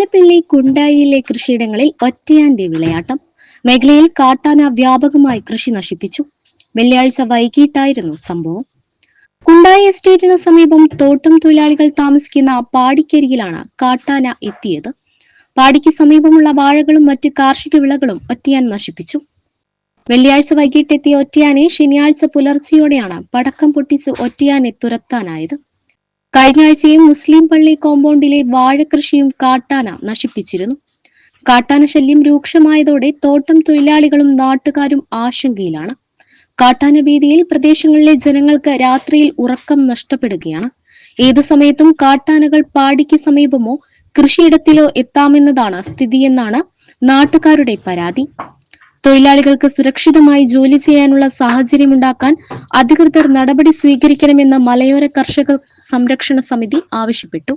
അതിരപ്പിള്ളി കുണ്ടായിയിലെ കൃഷിയിടങ്ങളിൽ ഒറ്റയാന്റെ വിളയാട്ടം മേഖലയിൽ കാട്ടാന വ്യാപകമായി കൃഷി നശിപ്പിച്ചു. വെള്ളിയാഴ്ച വൈകിട്ടായിരുന്നു സംഭവം. കുണ്ടായി എസ്റ്റേറ്റിന് സമീപം തോട്ടം തൊഴിലാളികൾ താമസിക്കുന്ന പാടിക്കരികിലാണ് കാട്ടാന എത്തിയത്. പാടിക്ക് സമീപമുള്ള വാഴകളും മറ്റ് കാർഷിക വിളകളും ഒറ്റയാൻ നശിപ്പിച്ചു. വെള്ളിയാഴ്ച വൈകിട്ടെത്തിയ ഒറ്റയാനെ ശനിയാഴ്ച പുലർച്ചെയോടെയാണ് പടക്കം പൊട്ടിച്ച് ഒറ്റയാനെ തുരത്താനായത്. കഴിഞ്ഞ ആഴ്ചയും മുസ്ലിം പള്ളി കോമ്പൗണ്ടിലെ വാഴകൃഷിയും കാട്ടാന നശിപ്പിച്ചിരുന്നു. കാട്ടാന ശല്യം രൂക്ഷമായതോടെ തോട്ടം തൊഴിലാളികളും നാട്ടുകാരും ആശങ്കയിലാണ്. കാട്ടാന ഭീതിയിൽ പ്രദേശങ്ങളിലെ ജനങ്ങൾക്ക് രാത്രിയിൽ ഉറക്കം നഷ്ടപ്പെടുകയാണ്. ഏതു സമയത്തും കാട്ടാനകൾ പാടിക്ക് സമീപമോ കൃഷിയിടത്തിലോ എത്താമെന്നതാണ് സ്ഥിതിയെന്നാണ് നാട്ടുകാരുടെ പരാതി. തൊഴിലാളികൾക്ക് സുരക്ഷിതമായി ജോലി ചെയ്യാനുള്ള സാഹചര്യമുണ്ടാക്കാൻ അധികൃതർ നടപടി സ്വീകരിക്കണമെന്ന് മലയോര കർഷക സംരക്ഷണ സമിതി ആവശ്യപ്പെട്ടു.